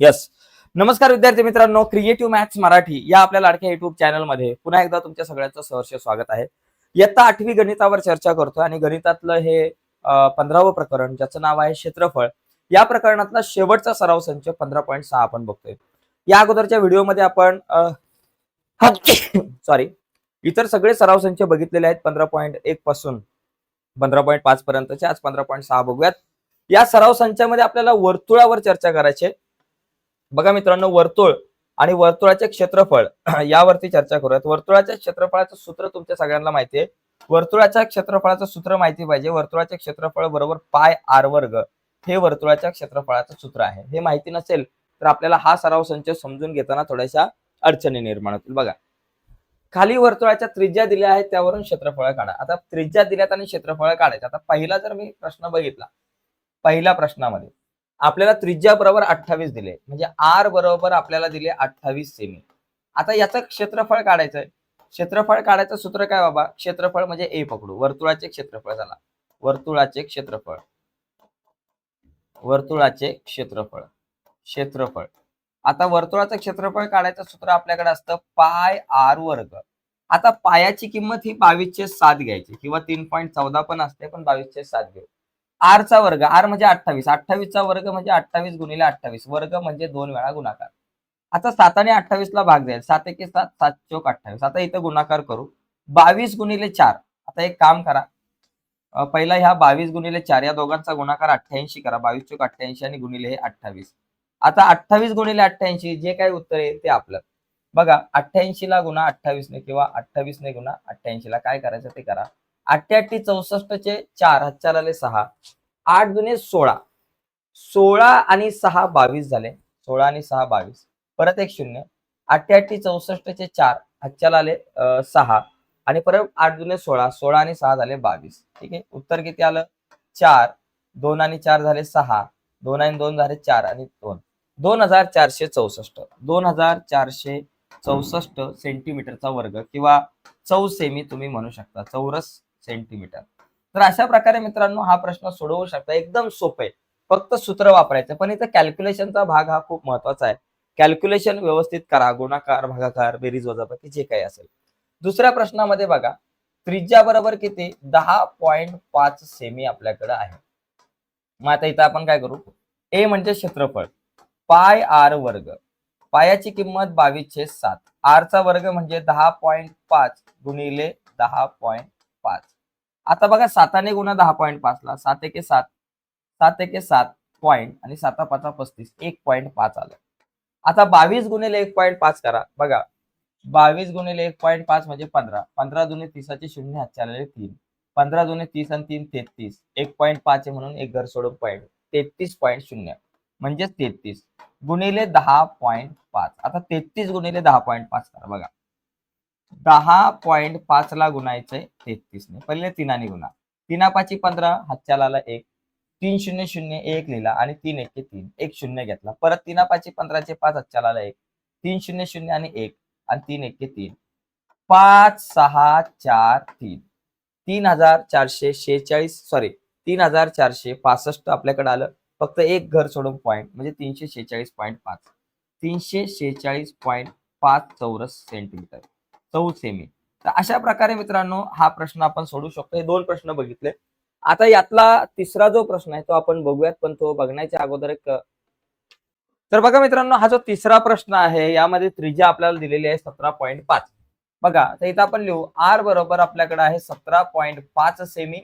Yes नमस्कार विद्यार्थी मित्रांनो क्रिएटिव्ह मॅथ्स मराठी या आपल्या लाडक्या युट्यूब चॅनलमध्ये पुन्हा एकदा तुमच्या सगळ्यांचं सहर्ष स्वागत आहे. इयत्ता आठवी गणितावर चर्चा करतोय आणि गणितातलं हे पंधरावं प्रकरण ज्याचं नाव आहे क्षेत्रफळ या प्रकरणातला शेवटचा सराव संच पंधरा पॉईंट सहा आपण बघतोय. या अगोदरच्या व्हिडिओमध्ये आपण सॉरी इतर सगळे सराव संच बघितलेले आहेत पंधरा पॉईंट एक पासून पंधरा पॉईंट पाच पर्यंतचे आज पंधरा पॉईंट सहा बघूयात. या सराव संचामध्ये आपल्याला वर्तुळावर चर्चा करायची आहे. बघा मित्रांनो वर्तुळ आणि वर्तुळाचे क्षेत्रफळ. यावरती चर्चा करूयात. वर्तुळाच्या क्षेत्रफळाचं सूत्र तुमच्या सगळ्यांना माहिती आहे. वर्तुळाच्या क्षेत्रफळाचं सूत्र माहिती पाहिजे. वर्तुळाचे क्षेत्रफळ बरोबर पाय आर वर्ग हे वर्तुळाच्या क्षेत्रफळाचं सूत्र आहे. हे माहिती नसेल तर आपल्याला हा सराव संच समजून घेताना थोड्याशा अडचणी निर्माण होतील. बघा. खाली वर्तुळाच्या त्रिज्या दिल्या आहेत त्यावरून क्षेत्रफळ काढा. आता त्रिज्या दिल्यात आणि क्षेत्रफळ काढायचं. आता पहिला जर मी प्रश्न बघितला पहिल्या प्रश्नामध्ये आपल्याला त्रिज्या बरोबर अठ्ठावीस दिले. म्हणजे आर बरोबर आपल्याला दिले अठ्ठावीस सेमी आता याचं क्षेत्रफळ काढायचंय. क्षेत्रफळ काढायचं सूत्र काय बाबा? क्षेत्रफळ म्हणजे ए पकडू. वर्तुळाचे क्षेत्रफळ झाला. वर्तुळाचे क्षेत्रफळ. वर्तुळाचे क्षेत्रफळ. क्षेत्रफळ. आता वर्तुळाचं क्षेत्रफळ काढायचं सूत्र आपल्याकडे असतं पाय आर वर्ग. आता पायाची किंमत ही बावीसशे सात घ्यायची. किंवा तीन पॉईंट चौदा पण असते पण बावीसशे सात घेऊ. आर चा वर्ग आर म्हणजे अठ्ठावीस अठ्ठावीसचा वर्ग म्हणजे अठ्ठावीस गुणिले अठ्ठावीस वर्ग म्हणजे दोन वेळा गुणाकार. आता सात आणि अठ्ठावीस ला भाग जाईल सात एके सात सात चोक अठ्ठावीस. आता इथं गुणाकार करू. बावीस गुणिले चार आता एक काम करा. पहिला ह्या बावीस गुणिले चार या दोघांचा गुणाकार अठ्ठ्याऐंशी करा. बावीस चोक अठ्ठ्याऐंशी आणि गुणिले हे अठ्ठावीस. आता अठ्ठावीस गुणिले अठ्ठ्याऐंशी जे काही उत्तर आहे ते आपलं. बघा अठ्ठ्याऐंशी ला गुणा अठ्ठावीसने किंवा अठ्ठावीसने गुणा अठ्ठ्याऐंशी ला. काय करायचं ते करा. अठ्ठ्याऐंशी चौसष्टचे चार हजार आले सहा. आठ दुने सोळा. सोळा आणि सहा बावीस झाले. सोळा आणि सहा बावीस. परत एक शून्य. अठ्ठ्याऐंशी चौसष्टचे चार हजार आले सहा. आणि परत आठ दुने सोळा. सोळा आणि सहा झाले बावीस. ठीक आहे? उत्तर किती आलं? चार. दोन आणि चार झाले सहा. दोन आणि दोन झाले चार आणि दोन. दोन हजार चारशे चौसष्ट. दोन हजार चारशे चौसष्ट सेंटीमीटरचा वर्ग किंवा चौ सेमी तुम्ही म्हणू शकता. चौरस सेंटीमीटर. तर अशा प्रकारे मित्रांनो हा प्रश्न सोडवू शकता. एकदम सोपे फक्त सूत्र वापरायचं. पण इथं कॅल्क्युलेशनचा भाग हा खूप महत्त्वाचा आहे. कॅल्क्युलेशन व्यवस्थित करा. गुणाकार भागाकार बेरीज वजाबाकी जे काही असेल. दुसऱ्या प्रश्नामध्ये बघा. त्रिज्या बरोबर किती? दहा पॉईंट पाच सेमी आपल्याकडे आहे. मग आता इथं आपण काय करू? ए म्हणजे क्षेत्रफळ. पाय आर वर्ग. पायाची किंमत बावीसशे सात. आरचा वर्ग म्हणजे दहा पॉईंट पाच गुणिले दहा पॉईंट पाच. आता बघा साताने गुणा दहा पॉईंट पाच ला. सात एके सात. सात एके सात पॉईंट आणि साता पाचा पस्तीस. एक पॉईंट पाच आलं. आता बावीस गुणिले एक पॉईंट पाच करा. बघा. बावीस गुणिले एक पॉईंट पाच म्हणजे पंधरा. पंधरा जुने तीसाचे शून्य हातचे आलेले तीन. पंधरा जुने तीस आणि तीन तेहतीस. एक पॉईंट पाच आहे म्हणून एक घर सोडून पॉईंट तेहतीस पॉईंट शून्य. म्हणजेच तेहतीस. गुणिले दहा पॉईंट पाच. आता तेहतीस गुणिले दहा पॉईंट पाच करा. बघा. दहा पॉईंट पाच ला गुणायचंय तेहतीसने पहिले तिनाने गुणा. तिना पाची पंधरा हातच्याला एक. तीन शून्य शून्य एक लिहिला आणि तीन एक तीन. एक शून्य घेतला. परत तिना पाची पंधराचे पाच हातच्याला एक. तीन शून्य शून्य आणि एक आणि तीन एक तीन. पाच सहा चार तीन. तीन हजार चारशे शेहेचाळीस सॉरी तीन हजार चारशे पासष्ट आपल्याकडे आलं. फक्त एक घर सोडून पॉईंट म्हणजे तीनशे शेहेचाळीस पॉईंट पाच. तीनशे शेहेचाळीस पॉईंट पाच चौरस सेंटीमीटर चौ सेमी तर अशा प्रकारे मित्रांनो हा प्रश्न आपण सोडू शकतो. हे दोन प्रश्न बघितले. आता यातला तिसरा जो प्रश्न आहे तो आपण बघूयात पण तो बघण्याच्या अगोदर एक तर बघा मित्रांनो हा जो तिसरा प्रश्न आहे यामध्ये त्रिज्या आपल्याला दिलेली आहे सतरा पॉईंट पाच. बघा तर इथं आपण लिहू. आर बरोबर आपल्याकडे आहे सतरा पॉईंट पाच सेमी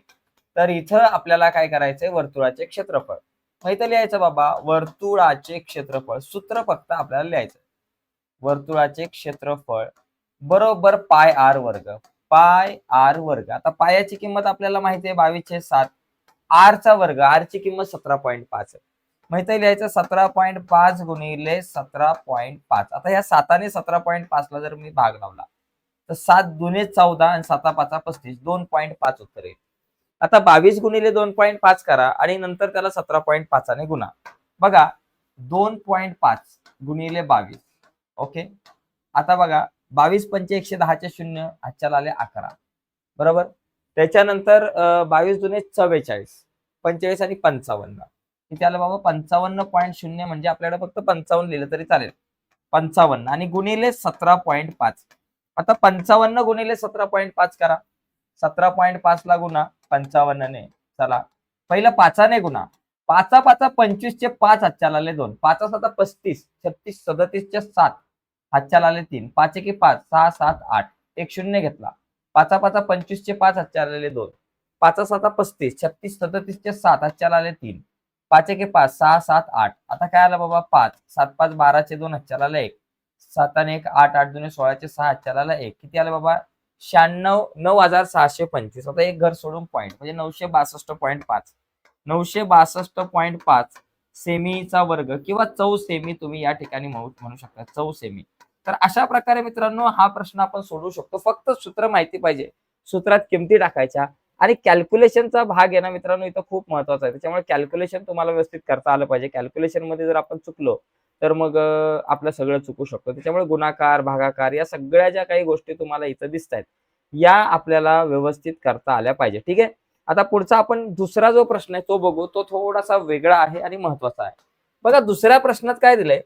तर इथं आपल्याला काय करायचंय? वर्तुळाचे क्षेत्रफळ. इथं लिहायचं बाबा वर्तुळाचे क्षेत्रफळ. सूत्र फक्त आपल्याला लिहायचं वर्तुळाचे क्षेत्रफळ बरोबर पाय आर वर्ग. पाय आर वर्ग. आता पायाची किंमत आपल्याला माहिती आहे बावीसशे सात. आरचा वर्ग आरची किंमत सतरा पॉईंट पाच. आहे माहिती आहे लिहायचं सतरा पॉईंट पाच गुणिले सतरा पॉईंट पाच. आता या साताने सतरा पॉईंट पाच ला जर मी भाग लावला तर सात दुने चौदा आणि साता पाचा पस्तीस दोन पॉईंट पाच उत्तर येईल. आता बावीस गुणिले दोन पॉईंट पाच करा आणि नंतर त्याला सतरा पॉईंट पाचाने गुणा. बघा दोन पॉईंट पाच गुणिले बावीस. ओके? आता बघा बावीस पंचे एकशे दहाचे शून्य आजच्याला आले अकरा. बरोबर? त्याच्यानंतर बावीस जुने चव्वेचाळीस पंचेचाळीस आणि पंचावन्न. किती आलं बाबा? पंचावन्न पॉईंट शून्य म्हणजे आपल्याकडे फक्त पंचावन्न लिहिलं तरी चालेल. पंचावन्न आणि गुणिले सतरा पॉईंट पाच. आता पंचावन्न गुणिले सतरा पॉईंट पाच करा. सतरा पॉईंट पाच ला गुणा पंचावन्नने. चला. पहिलं पाचाने गुणा. पाचा पाचा पंचवीसचे पाच हातच्या आले दोन. पाचा साता पस्तीस छत्तीस सदतीसच्या सात. हातच्या आले तीन पाच एके पाच सहा सात आठ. एक शून्य घेतला. पाचा पाचा पंचवीसचे पाच हातच्या आलेले दोन. पाचा साता पस्तीस छत्तीस सदतीसचे सात हातच्या आले तीन. पाच एके पाच सहा सात आठ. आता काय आलं बाबा? पाच. सात पाच बाराचे दोन हातच्या आला एक. सात आणि एक आठ आठ दोन सोळाचे सहा हातच्या आला एक. किती आलं बाबा? शहाण्णव नऊ हजार सहाशे पंचवीस. आता एक घर सोडून पॉईंट म्हणजे नऊशे बासष्ट पॉईंट पाच. नऊशे बासष्ट पॉईंट पाच सेमीचा वर्ग किंवा चौ सेमी तुम्ही या ठिकाणी म्हणू शकता. चौ सेमी. तर अशा प्रकारे मित्रांनो हा प्रश्न आपण सोडवू शकतो. फक्त सूत्र माहिती पाहिजे. सूत्रात किमती टाकायच्या आणि कॅल्क्युलेशनचा भाग आहे ना मित्रांनो इथं खूप महत्त्वाचा आहे. त्याच्यामुळे कॅल्क्युलेशन तुम्हाला व्यवस्थित करता आलं पाहिजे. कॅल्क्युलेशनमध्ये जर आपण चुकलो तर मग आपलं सगळं चुकू शकतो. त्याच्यामुळे गुणाकार भागाकार या सगळ्या ज्या काही गोष्टी तुम्हाला इथं दिसत आहेत या आपल्याला व्यवस्थित करता आल्या पाहिजे. ठीक आहे? आता पुढचा आपण दुसरा जो प्रश्न आहे तो बघू. तो थोडासा वेगळा आहे आणि महत्त्वाचा आहे. बघा दुसऱ्या प्रश्नात काय दिलंय?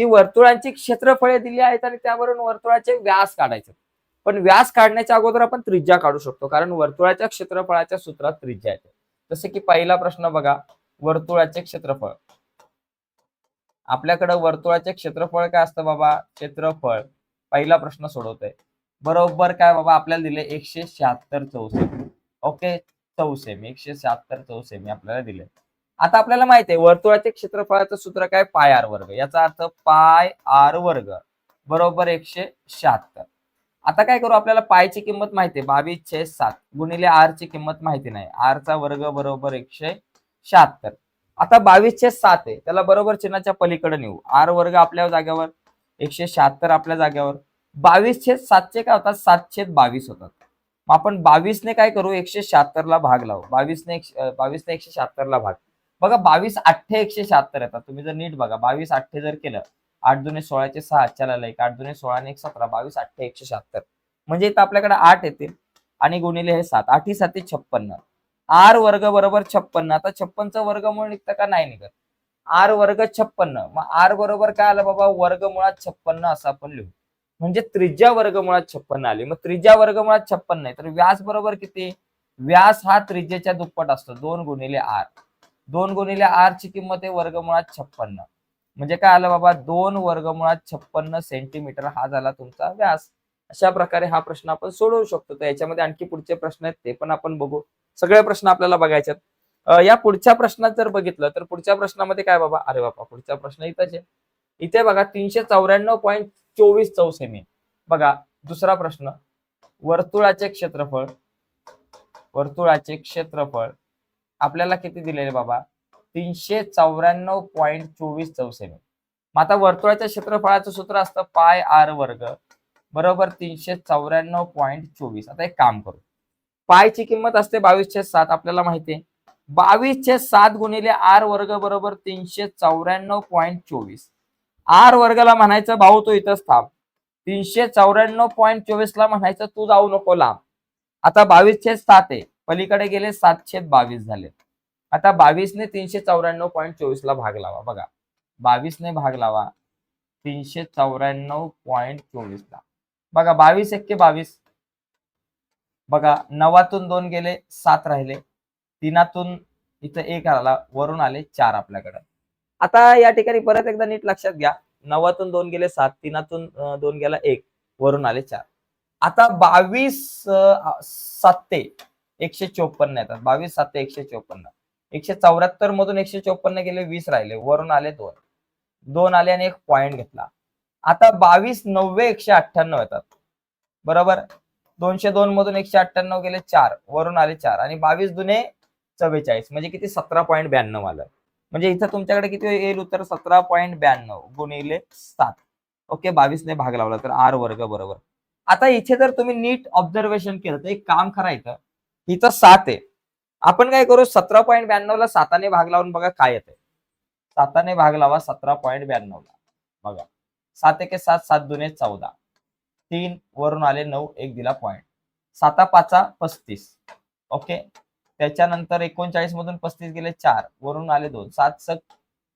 की वर्तुळांची क्षेत्रफळे दिली आहेत आणि त्यावरून वर्तुळाचे व्यास काढायचे. पण व्यास काढण्याच्या अगोदर आपण त्रिज्या काढू शकतो कारण वर्तुळाच्या क्षेत्रफळाच्या सूत्रात त्रिज्या येते जसे की पहिला प्रश्न बघा वर्तुळाचे क्षेत्रफळ. आपल्याकडे वर्तुळाचे क्षेत्रफळ काय असतं बाबा? क्षेत्रफळ. पहिला प्रश्न सोडवतोय. बरोबर काय बाबा? आपल्याला दिले एकशे शहात्तर चौसेमी ओके? चौसेमी एकशे शहात्तर चौसेमी आपल्याला दिले. आता आपल्याला माहीत आहे वर्तुळाचे क्षेत्रफळाचं सूत्र काय? पाय आर वर्ग. याचा अर्थ पाय आर वर्ग बरोबर एकशे शहात्तर. आता काय करू? आपल्याला पायची किंमत माहिती आहे बावीस छे सात गुणिले आर ची किंमत माहिती नाही. आर चा वर्ग बरोबर एकशे शहात्तर. आता बावीस छे सात आहे त्याला बरोबर चिन्हाच्या पलीकडे नेऊ. आर वर्ग आपल्या जागेवर एकशे शहात्तर आपल्या जागेवर. बावीस छेद सातशे काय होतात? सात छेद बावीस होतात. मग आपण बावीसने काय करू? एकशे शहात्तर ला भाग लावू. बावीसने बावीसने एकशे शहात्तर ला भाग. बघा बावीस अठ्ठे एकशे शहात्तर येतात. तुम्ही जर नीट बघा बावीस अठ्ठे जर केलं आठ दुने सोळाचे सहा चालायला एक आठ दुने सोळा आणि एक सतरा बावीस अठ्ठे एकशे शहात्तर. म्हणजे इथं आपल्याकडे आठ येतील आणि गुणिले हे सात आठी साती छप्पन्न. आर वर्ग बरोबर छप्पन्न आता छप्पनचं वर्गमूळ निघतं का नाही निघत? आर वर्ग छप्पन्न मग आर बरोबर काय आलं बाबा? वर्गमुळात छप्पन्न असं आपण लिहू. म्हणजे त्रिज्या वर्गमुळात छप्पन्न आली. मग त्रिज्या वर्गमुळात छप्पन्न आहे तर व्यास बरोबर किती? व्यास हा त्रिज्याच्या दुप्पट असतो दोन गुणिले आर. दोन गुणिले आर ची किंमत आहे वर्गमुळात छप्पन्न. म्हणजे काय आलं बाबा? दोन वर्गमुळात छप्पन्न सेंटीमीटर हा झाला तुमचा व्यास. अशा प्रकारे हा प्रश्न आपण सोडवू शकतो. तर याच्यामध्ये आणखी पुढचे प्रश्न आहेत ते पण आपण बघू. सगळे प्रश्न आपल्याला बघायचे आहेत. या पुढच्या प्रश्नात जर बघितलं तर पुढच्या प्रश्नामध्ये काय बाबा? अरे बाबा पुढचा प्रश्न इथंच आहे. इथे बघा तीनशे चौऱ्याण्णव पॉईंट चोवीस चौसेमी. बघा दुसरा प्रश्न. वर्तुळाचे क्षेत्रफळ. वर्तुळाचे क्षेत्रफळ. आपल्याला किती दिलेले बाबा? तीनशे चौऱ्याण्णव पॉईंट चोवीस चौसेमी. मग आता वर्तुळाच्या क्षेत्रफळाचं सूत्र असतं पाय आर वर्ग बरोबर तीनशे चौऱ्याण्णव पॉईंट चोवीस. आता एक काम करू. पायची किंमत असते बावीसशे सात आपल्याला माहिती आहे. बावीसशे सात गुणिले आर वर्ग बरोबर तीनशे चौऱ्याण्णव पॉईंट चोवीस. आर वर्गाला म्हणायचं भाऊ तो इथंच थांब. तीनशे चौऱ्याण्णव पॉईंट चोवीस ला म्हणायचं तू जाऊ नको लांब. आता बावीसशे सात आहे. पलीकडे गेले सातशे बावीस झाले. आता बावीसने तीनशे चौऱ्याण्णव पॉईंट चोवीस ला भाग लावा. बघा बावीसने भाग लावा. तीनशे चौऱ्याण्णव पॉईंट चोवीस ला. बघा बावीस एक्के बावीस. बघा नवातून दोन गेले सात राहिले. तीनातून इथं एक आला वरून आले चार आपल्याकडे. आता या ठिकाणी परत एकदा नीट लक्षात घ्या. नवातून दोन गेले सात. तीनातून दोन गेला एक वरून आले चार. आता बावीस सत्ते एकशे चोपन्न येतात. बावीस सात एकशे चोपन्न. एकशे चौऱ्याहत्तर मधून एकशे चोपन्न गेले वीस राहिले. वरून आले दोन. दोन आले आणि एक पॉइंट घेतला. आता बावीस नव्वे एकशे अठ्ठ्याण्णव येतात. बरोबर? दोनशे दोन मधून एकशे अठ्ठ्याण्णव गेले चार. वरून आले चार. आणि बावीस दुने चव्वेचाळीस. म्हणजे किती? सतरा पॉईंट ब्याण्णव आलं. म्हणजे इथं तुमच्याकडे किती येईल उत्तर? सतरा पॉईंट ब्याण्णव गुणिले सात. ओके बावीसने भाग लावला तर आर वर्ग बरोबर. आता इथे जर तुम्ही नीट ऑब्झर्वेशन केलं तर एक काम करायचं हिचं सात आहे. आपण काय करू? सतरा पॉईंट ब्याण्णव ला साताने भाग लावून बघा काय येते साताने भाग लावा सतरा पॉईंट ब्याण्णव ला बघा. सात एके सात सात दुने चौदा. तीन वरून आले नऊ एक दिला पॉईंट साता पाचा पस्तीस. ओके? त्याच्यानंतर एकोणचाळीस मधून पस्तीस गेले चार. वरून आले दोन. सात सक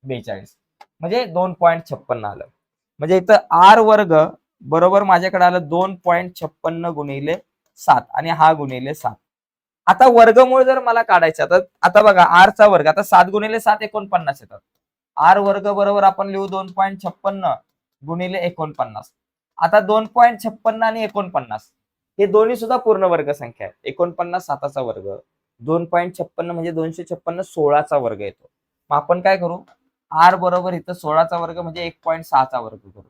बेचाळीस. म्हणजे दोन पॉईंट छप्पन्न आलं. म्हणजे इथं आर वर्ग बरोबर माझ्याकडे आलं दोन पॉईंट छप्पन्न गुणिले सात. आणि हा गुणिले सात. आता वर्गमूळ जर मला काढायचं तर आता बघा आर चा वर्ग आता सात गुणिले सात एकोणपन्नास येतात. आर वर्ग बरोबर आपण लिहू दोन पॉईंट छप्पन्न गुणिले एकोणपन्नास. आता दोन पॉईंट छप्पन्न आणि एकोणपन्नास हे दोन्ही सुद्धा पूर्ण वर्ग संख्या आहे एकोणपन्नास साताचा वर्ग दोन पॉईंट छप्पन्न म्हणजे दोनशे छप्पन्न सोळाचा वर्ग येतो. मग आपण काय करू? आर बरोबर इथं सोळाचा वर्ग म्हणजे एक पॉईंट सहाचा वर्ग करू.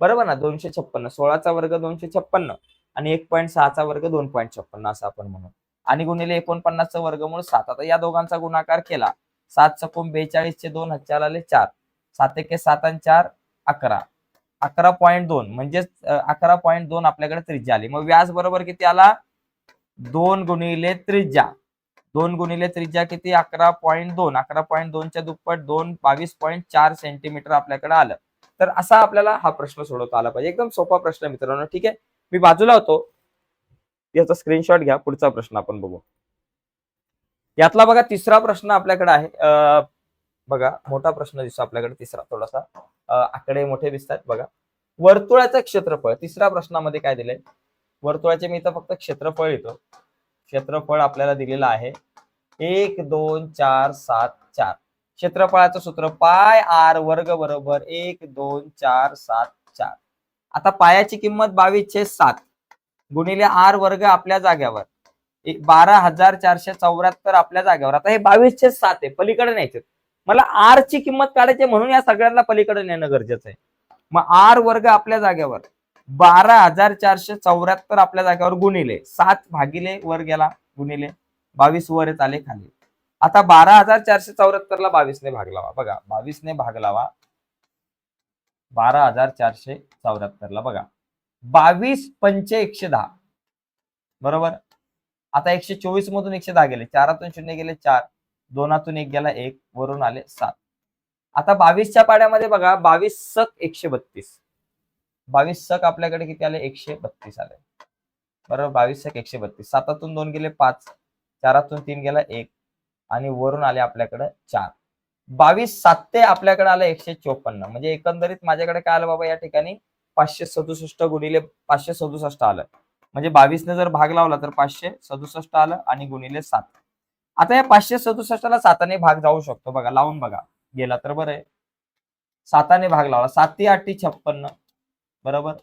बरोबर ना? दोनशे छप्पन्न सोळाचा वर्ग दोनशे छप्पन्न आणि एक पॉईंट सहाचा वर्ग दोन पॉईंट छप्पन्न असं आपण म्हणू. आणि गुणिले एकोणपन्नासचा वर्गमूळ सात. आता या दोघांचा गुणाकार केला. सात चकून बेचाळीसचे दोन हजार आले चार. सात एके सात आणि चार अकरा. अकरा पॉईंट दोन. म्हणजेच अकरा पॉईंट दोन आपल्याकडे त्रिज्या आली. मग व्यास बरोबर किती आला? दोन गुणिले त्रिज्या. दोन गुणिले त्रिज्या किती? अकरा पॉईंट दोन. अकरा पॉईंट दोनच्या दुप्पट दोन बावीस पॉईंट चार सेंटीमीटर आपल्याकडे आलं. तर असा आपल्याला हा प्रश्न सोडवता आला पाहिजे. एकदम सोपा प्रश्न मित्रांनो. ठीक आहे? मी बाजूला होतो. याचा स्क्रीनशॉट घ्या पुढचा प्रश्न आपण बघू. यातला बघा तिसरा प्रश्न आपल्याकडे आहे. बघा मोठा प्रश्न दिसतो आपल्याकडे तिसरा थोडासा. आकडे मोठे दिसतात बघा. वर्तुळाचं क्षेत्रफळ तिसऱ्या प्रश्नामध्ये काय दिलंय? वर्तुळाचे मी इथं फक्त क्षेत्रफळ येतो क्षेत्रफळ आपल्याला दिलेलं आहे. एक दोन चार सात चार. क्षेत्रफळाचं सूत्र पाय आर वर्ग बरोबर एक दोन चार सात चार. आता पायाची किंमत बावीसशे सात. गुणिले आर वर्ग आपल्या जाग्यावर. एक बारा हजार चारशे चौऱ्याहत्तर आपल्या जागेवर आता हे बावीसशे सात आहे पलीकडे न्यायचे मला आर ची किंमत काढायची म्हणून या सगळ्यांना पलीकडे नेणं गरजेचं आहे. मग आर वर्ग आपल्या जागेवर बारा हजार चारशे चौऱ्याहत्तर आपल्या जागेवर गुणिले सात भागिले वर गेला गुणिले बावीस वर आले खाली. आता बारा हजार चारशे चौऱ्याहत्तर ला बावीसने भाग लावा. बघा बावीसने भाग लावा. बारा हजार चारशे चौऱ्याहत्तर ला बघा. बावीस पंचे एकशे दहा. बरोबर? आता एकशे चोवीस मधून एकशे दहा गेले. चारातून शून्य गेले चार. दोनातून एक गेला एक. वरून आले सात. आता बावीसच्या पाड्यामध्ये बघा बावीस सक एकशे बत्तीस. बावीस सक आपल्याकडे किती आले? एकशे बत्तीस आले. बरोबर? बावीस सक एकशे बत्तीस. सातातून दोन गेले पाच. चारातून तीन गेला एक. आणि वरून आले आपल्याकडे चार. बावीस सात ते आपल्याकडे आलं एकशे चोपन्न. म्हणजे एकंदरीत माझ्याकडे काय आलं बाबा या ठिकाणी? पाचशे सदुसष्ट गुणिले पाचशे सदुसष्ट आलं. म्हणजे बावीसने जर भाग लावला तर पाचशे सदुसष्ट आलं आणि गुणिले सात. आता या पाचशे सदुसष्टला साताने भाग जाऊ शकतो बघा लावून बघा. गेला तर बरं आहे. साताने भाग लावला. साती आठी छप्पन्न. बरोबर?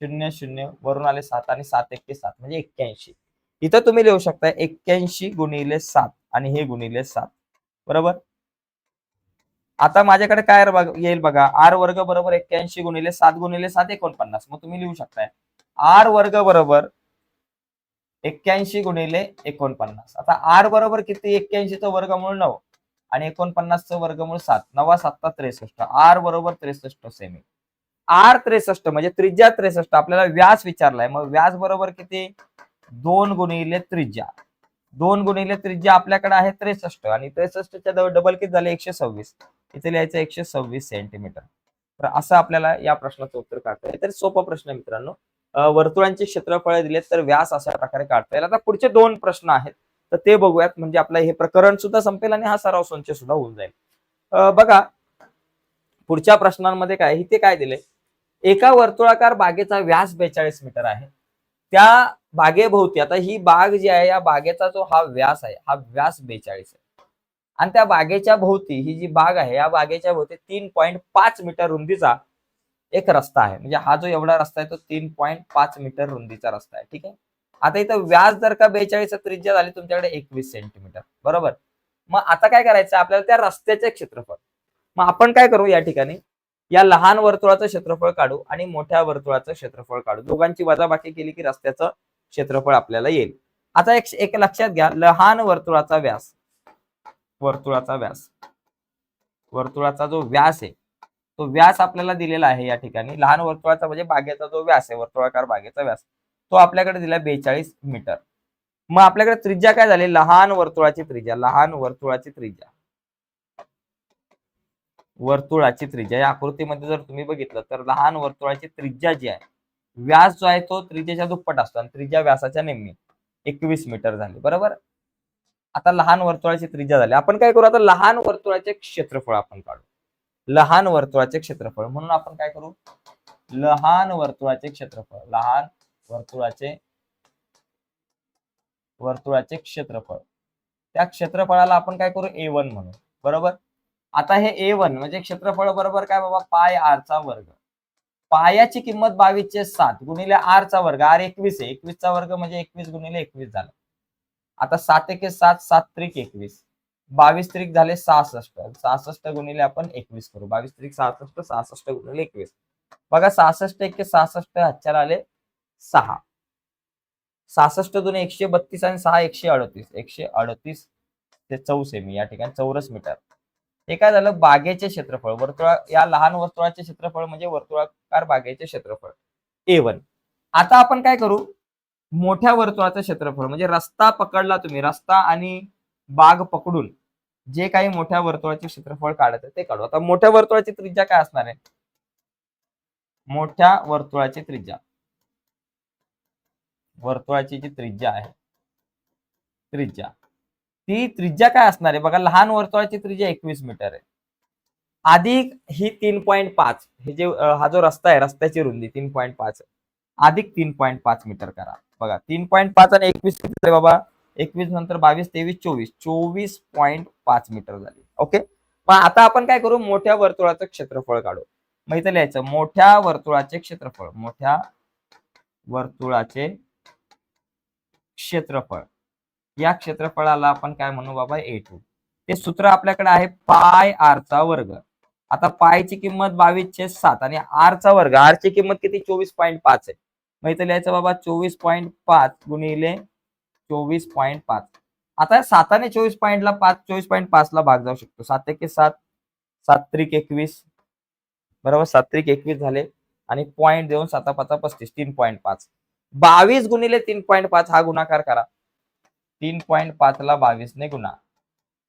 शून्य शून्य. वरून आले सात आणि सात एक्के सात. म्हणजे एक्क्याऐंशी. इथं तुम्ही लिहू शकता एक्क्याऐंशी गुणिले सात आणि हे गुणिले सात. बरोबर? आता माझ्याकडे काय बघ- येईल बघा. आर वर्ग बरोबर एक्क्याऐंशी गुणिले सात गुणिले सात एकोणपन्नास. मग तुम्ही लिहू शकताय. आर वर्ग बरोबर एक्क्याऐंशी गुणिले एकोणपन्नास. आता आर बरोबर किती? एक्क्याऐंशीचं वर्गमूळ नऊ आणि एकोणपन्नासचं वर्गमूळ सात. नवा सातता त्रेसष्ट. आर बरोबर त्रेसष्ट सेमी आर त्रेसष्ट म्हणजे त्रिज्या त्रेसष्ट. आपल्याला व्यास विचारलाय. मग व्यास बरोबर किती? दोन गुणिले त्रिज्या. दोन गुणिले त्रिज्या आपल्याकडे आहे त्रेसष्ट. आणि त्रेसष्टच्या डबल किती झाले? एकशे सव्वीस. इथे लिहायचं एकशे सव्वीस सेंटीमीटर तर असं आपल्याला या प्रश्नाचं उत्तर काढता येईल. तर सोपा प्रश्न आहे मित्रांनो. वर्तुळांचे क्षेत्रफळ दिलेत तर व्यास अशा प्रकारे काढता येईल. आता पुढचे दोन प्रश्न आहेत. तर ते बघूयात. म्हणजे आपलं हे प्रकरण सुद्धा संपेल आणि हा सराव संच सुद्धा होऊन जाईल. बघा. पुढच्या प्रश्नांमध्ये काय इथे काय दिले एका वर्तुळाकार बागेचा व्यास बेचाळीस मीटर आहे. त्या बागेभोवती आता ही बाग जी आहे या बागेचा जो हा व्यास आहे हा व्यास बेचाळीस आहे. आणि त्या बागेच्या भोवती ही जी बाग आहे या बागेच्या भोवती तीन पॉईंट पाच मीटर रुंदीचा एक रस्ता आहे. म्हणजे हा जो एवढा रस्ता आहे तो तीन पॉईंट पाच मीटर रुंदीचा रस्ता आहे. ठीक आहे? आता इथं व्याज जर का बेचाळीस त्रिज्या झाली तुमच्याकडे एकवीस सेंटीमीटर बरोबर? मग आता काय करायचं? आपल्याला त्या रस्त्याचे क्षेत्रफळ. मग आपण काय करू या ठिकाणी? या लहान वर्तुळाचं क्षेत्रफळ काढू आणि मोठ्या वर्तुळाचं क्षेत्रफळ काढू. दोघांची वजाबाकी केली की रस्त्याचं क्षेत्रफळ आपल्याला येईल. आता एक एक लक्षात घ्या. लहान वर्तुळाचा व्यास वर्तुळाचा व्यास. वर्तुळाचा जो व्यास आहे तो व्यास आपल्याला दिलेला आहे या ठिकाणी. लहान वर्तुळाचा म्हणजे बागेचा जो व्यास आहे वर्तुळाकार बागेचा व्यास तो आपल्याकडे दिला बेचाळीस मीटर. मग आपल्याकडे त्रिज्या काय झाली? लहान वर्तुळाची त्रिज्या लहान वर्तुळाची त्रिज्या. वर्तुळाची त्रिज्या या आकृतीमध्ये जर तुम्ही बघितलं तर लहान वर्तुळाची त्रिज्या जी आहे व्यास जो आहे तो त्रिज्याच्या दुप्पट असतो आणि त्रिज्या व्यासाच्या नेमणी एकवीस मीटर झाली. बरोबर? आता लहान वर्तुळाची त्रिज्या झाली. आपण काय करू आता? लहान वर्तुळाचे क्षेत्रफळ आपण काढू. लहान वर्तुळाचे क्षेत्रफळ. म्हणून आपण काय करू? लहान वर्तुळाचे क्षेत्रफळ. लहान वर्तुळाचे वर्तुळाचे क्षेत्रफळ. त्या क्षेत्रफळाला आपण काय करू? ए वन म्हणू. बरोबर? आता हे ए वन म्हणजे क्षेत्रफळ बरोबर काय बाबा? पाय आर चा वर्ग. पायाची किंमत बावीसचे सात गुणिले आर चा वर्ग. आर एकवीस आहे. एकवीसचा वर्ग म्हणजे एकवीस गुणिले एकवीस झाला. आता सात एके सात सात त्रिक एकवीस. बावीस त्रिक झाले सहासष्ट. सहासष्ट गुणिले आपण एकवीस करू. बावीस त्रिक सहासष्ट सहासष्ट गुणिले एकवीस. बघा सहासष्ट एके सहासष्ट हच्चार आले सहा. सहासष्ट दोन एकशे बत्तीस आणि सहा एकशे अडतीस. एकशे अडतीस ते चौ सेमी या ठिकाणी चौरस मीटर. हे काय झालं? बागेचे क्षेत्रफळ. वर्तुळा या लहान वर्तुळाचे क्षेत्रफळ म्हणजे वर्तुळाकार बागेचे क्षेत्रफळ. A one. आता आपण काय करू? मोठ्या वर्तुळाचं क्षेत्रफळ म्हणजे रस्ता पकडला तुम्ही रस्ता आणि बाग पकडून जे काही मोठ्या वर्तुळाचे क्षेत्रफळ काढायचं ते काढू. आता मोठ्या वर्तुळाची त्रिज्या काय असणार आहे? मोठ्या वर्तुळाची त्रिज्या. वर्तुळाची जी त्रिज्या आहे त्रिज्या. ती त्रिज्या काय असणार आहे? बघा लहान वर्तुळाची त्रिज्या एकवीस मीटर आहे. अधिक ही तीन पॉईंट पाच हे जे हा जो रस्ता आहे रस्त्याची रुंदी तीन पॉईंट पाच अधिक तीन पॉईंट पाच मीटर करा. बघा तीन पॉईंट पाच आणि एकवीस किती बाबा? एकवीस नंतर बावीस तेवीस चोवीस. चोवीस पॉईंट पाच मीटर झाली. ओके? मग आता आपण काय करू? मोठ्या वर्तुळाचं क्षेत्रफळ काढू. मग इथं लिहायचं मोठ्या वर्तुळाचे क्षेत्रफळ. मोठ्या वर्तुळाचे क्षेत्रफळ. या क्षेत्रफळाला आपण काय म्हणू बाबा? ए टू ते सूत्र आपल्याकडे आहे पाय आर चा वर्ग. आता पायची किंमत बावीसशे सात आणि आरचा वर्ग. आर ची किंमत किती? चोवीस पॉईंट पाच आहे. मग इथं लिहायचं बाबा चोवीस पॉईंट पाच गुणिले चोवीस पॉईंट पाच. आता साताने चोवीस पॉईंटला पाच चोवीस पॉईंट पाच ला भाग जाऊ शकतो. सात एके सात सात त्रिक एकवीस. बरोबर? सात त्रिक एकवीस झाले. आणि पॉईंट देऊन साता पाचा पस्तीस तीन पॉईंट पाच. बावीस गुणिले तीन पॉईंट पाच हा गुणाकार करा. तीन पॉईंट पाच ला बावीस ने गुणा.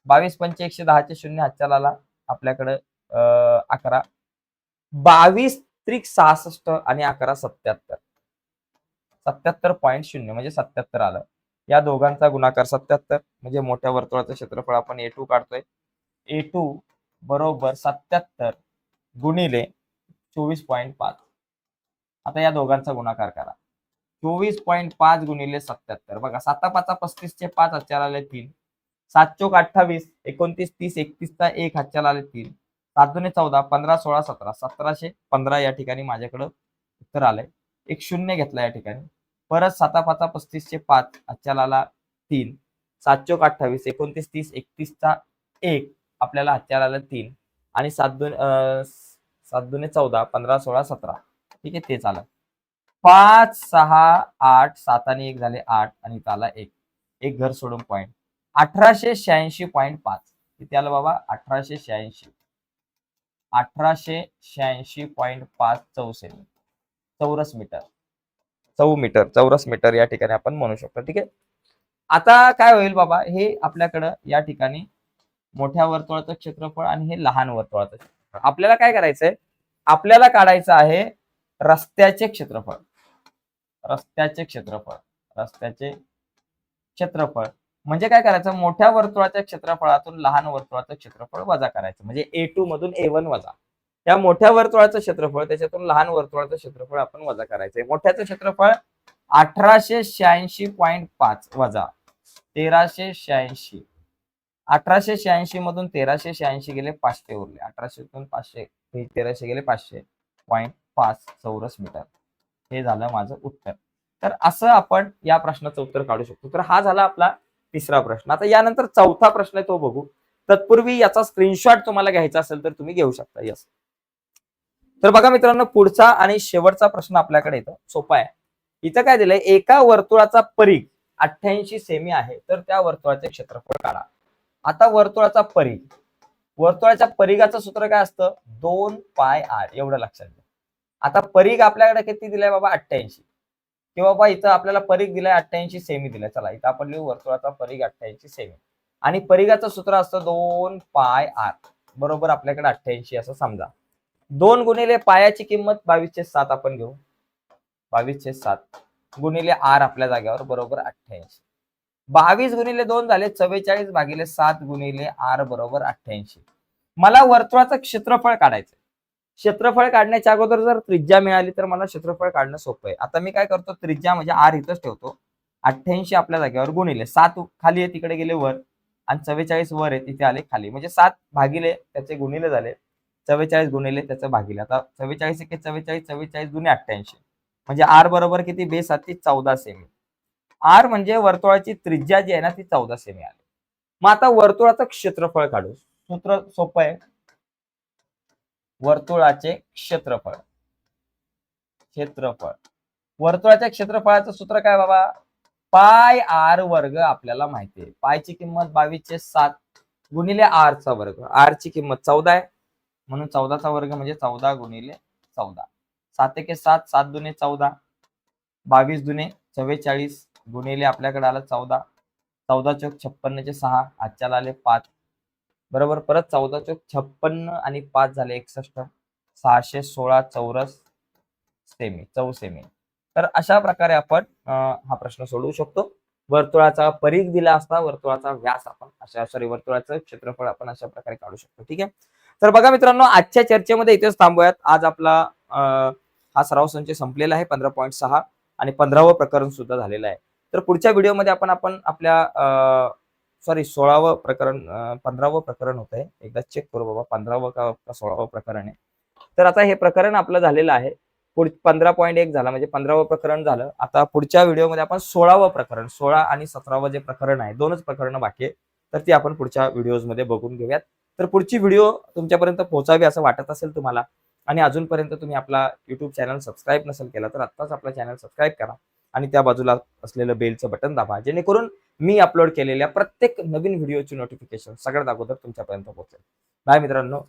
बावीस पंच एकशे दहाचे शून्य हातच्या आला आपल्याकडे अकरा. बावीस त्रिक सहासष्ट आणि अकरा सत्याहत्तर. सत्याहत्तर पॉईंट शून्य म्हणजे सत्याहत्तर आलं. या दोघांचा गुणाकार सत्याहत्तर म्हणजे मोठ्या वर्तुळाचं क्षेत्रफळ आपण ए टू काढतोय. ए टू बरोबर सत्याहत्तर गुणिले चोवीस पॉईंट पाच. आता या दोघांचा गुणाकार करा. चोवीस पॉईंट पाच गुणिले सत्याहत्तर. बघा साता पाचा पस्तीसचे पाच हातच्यार आले तीन. सात चोक अठ्ठावीस एकोणतीस तीस एकतीसचा एक हातच्यार आले तीन. सात दोन्ही चौदा पंधरा सोळा सतरा. सतराशे पंधरा या ठिकाणी माझ्याकडं उत्तर आलंय. एक शून्य घेतला या ठिकाणी. परत साता पाचा पस्तीसशे पाच हातच्यार तीन. सात चोक अठ्ठावीस एकोणतीस तीस एकतीसचा एक. आपल्याला हातच्यार तीन. आणि सात दोन सात दोन चौदा पंधरा सोळा सतरा. ठीक आहे तेच आलं पाच सहा आठ सात आणि एक झाले आठ आणि त्याला एक. एक घर सोडून पॉईंट अठराशे शहाऐंशी पॉईंट पाच. किती आलं बाबा? अठराशे शहाऐंशी. अठराशे शहाऐंशी पॉईंट पाच चौसेमी. चौरस मीटर. चौ मीटर चौरस मीटर या ठिकाणी आपण म्हणू शकतो ठीक आहे? आता काय होईल बाबा हे आपल्याकडं या ठिकाणी मोठ्या वर्तुळाचं क्षेत्रफळ आणि हे लहान वर्तुळाचं क्षेत्रफळ. आपल्याला काय करायचंय? आपल्याला काढायचं आहे रस्त्याचे क्षेत्रफळ. रस्त्याचे क्षेत्रफळ. रस्त्याचे क्षेत्रफळ. म्हणजे काय करायचं? मोठ्या वर्तुळाच्या क्षेत्रफळातून लहान वर्तुळाचं क्षेत्रफळ वजा करायचं. म्हणजे ए टू मधून ए वन वजा. या मोठ्या वर्तुळाचं क्षेत्रफळ त्याच्यातून लहान वर्तुळाचं क्षेत्रफळ आपण वजा करायचंय मोठ्याचं क्षेत्रफळ अठराशे शहाऐंशी पॉईंट पाच वजा तेराशे शहाऐंशी. अठराशे शहाऐंशी मधून तेराशे शहाऐंशी गेले पाचशे उरले. अठराशेतून पाचशे हे तेराशे गेले पाचशे पॉईंट पाच चौरस मीटर. हे झालं माझं उत्तर. तर असं आपण या प्रश्नाचं उत्तर काढू शकतो. तर हा झाला आपला तिसरा प्रश्न. आता यानंतर चौथा प्रश्न आहे तो बघू. तत्पूर्वी याचा स्क्रीनशॉट तुम्हाला घ्यायचा असेल तर तुम्ही घेऊ शकता. यस तर बघा मित्रांनो पुढचा आणि शेवटचा प्रश्न आपल्याकडे येतो सोपा आहे. इथं काय दिलंय? एका वर्तुळाचा परीघ अठ्ठ्याऐंशी सेमी आहे. तर त्या वर्तुळाचे क्षेत्रफळ काढा. आता वर्तुळाचा परीघ वर्तुळाच्या परिघाचं सूत्र काय असतं? दोन पाय आर एवढं लक्षात घ्या. आता परीघ आपल्याकडे किती दिलाय बाबा? अठ्ठ्याऐंशी. किंवा बाबा इथं आपल्याला परीघ दिलाय अठ्ठ्याऐंशी सेमी दिलाय. चला इथं आपण लिहू वर्तुळाचा परीघ अठ्ठ्याऐंशी सेमी आणि परीघाचं सूत्र असतं दोन पाय आर बरोबर आपल्याकडे अठ्ठ्याऐंशी असं समजा. दोन गुणिले पायाची किंमत बावीसशे सात आपण घेऊ. बावीसशे सात गुणिले आर आपल्या जागेवर बरोबर अठ्ठ्याऐंशी. बावीस गुणिले दोन झाले चव्वेचाळीस भागिले सात गुणिले आर बरोबर अठ्ठ्याऐंशी. मला वर्तुळाचं क्षेत्रफळ काढायचं क्षेत्रफळ काढण्याच्या अगोदर जर त्रिज्या मिळाली तर मला क्षेत्रफळ काढणं सोपं आहे. आता मी काय करतो त्रिज्या म्हणजे आर इथंच ठेवतो. अठ्ठ्याऐंशी आपल्या जागेवर गुणिले सात खाली आहे तिकडे गेले वर. आणि चव्वेचाळीस वर आहे तिथे आले खाली. म्हणजे सात भागिले त्याचे गुणिले झाले. चव्वेचाळीस गुणिले त्याचं भागिले. आता चव्वेचाळीस एके चव्वेचाळीस चव्वेचाळीस गुणे अठ्ठ्याऐंशी. म्हणजे आर बरोबर किती? बेस ती चौदा सेमी. आर म्हणजे वर्तुळाची त्रिज्या जी आहे ना ती चौदा सेमी आली. मग आता वर्तुळाचं क्षेत्रफळ काढू. सूत्र सोपं आहे. वर्तुळाचे क्षेत्रफळ. क्षेत्रफळ. वर्तुळाच्या क्षेत्रफळाचं सूत्र काय बाबा? पाय आर वर्ग आपल्याला माहिती आहे. पायची किंमत बावीसशे सात गुणिले आर चा वर्ग. आर ची किंमत चौदा आहे. म्हणून चौदाचा वर्ग म्हणजे चौदा गुणिले चौदा. सात एके सात सात दुने चौदा. बावीस दुने चव्वेचाळीस गुणिले आपल्याकडे आलं चौदा. चौदा चौक छप्पन्नचे सहा आजच्याला आले पाच. बरोबर परत चौदा चौक छप्पन्न आणि पाच झाले एकसष्ट. सहाशे सोळा चौरस सेमी चौ सेमी. तर अशा प्रकारे आपण अं, हा प्रश्न सोडवू शकतो. वर्तुळाचा परीघ दिला असता वर्तुळाचा व्यास आपण अशा सॉरी वर्तुळाचं क्षेत्रफळ आपण अशा प्रकारे काढू शकतो. ठीक आहे? तर बघा मित्रांनो आजच्या चर्चेमध्ये इथेच थांबूयात. आज आपला हा सराव संच संपलेला आहे पंधरा पॉईंट सहा आणि पंधरावं प्रकरण सुद्धा झालेलं आहे. तर पुढच्या व्हिडिओमध्ये आपण आपण आपल्या सॉरी सोळावं प्रकरण पंधरावं प्रकरण होत आहे एकदा चेक करू बाबा पंधरावं का का सोळावं प्रकरण आहे. तर आता हे प्रकरण आपलं झालेलं आहे. पुढ पंधरा पॉईंट एक झाला म्हणजे पंधरावं प्रकरण झालं. आता पुढच्या व्हिडिओमध्ये आपण सोळावं प्रकरण सोळा आणि सतरावं जे प्रकरण आहे दोनच प्रकरणं बाकी आहे. तर ती आपण पुढच्या व्हिडिओजमध्ये बघून घेऊयात. तर पुढची व्हिडिओ तुमच्यापर्यंत पोहोचावी असं वाटत असेल तुम्हाला आणि अजूनपर्यंत तुम्ही आपला युट्यूब चॅनल सबस्क्राईब नसेल केला तर आत्ताच आपला चॅनल सबस्क्राईब करा आणि त्या बाजूला असलेलं बेलचं बटन दाबा जेणेकरून मी अपलोड केलेल्या प्रत्येक नवीन व्हिडिओची नोटिफिकेशन सगळ्यात अगोदर तुमच्यापर्यंत पोहोचेल. बाय मित्रांनो.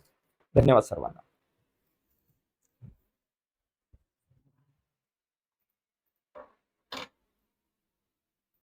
धन्यवाद सर्वांना.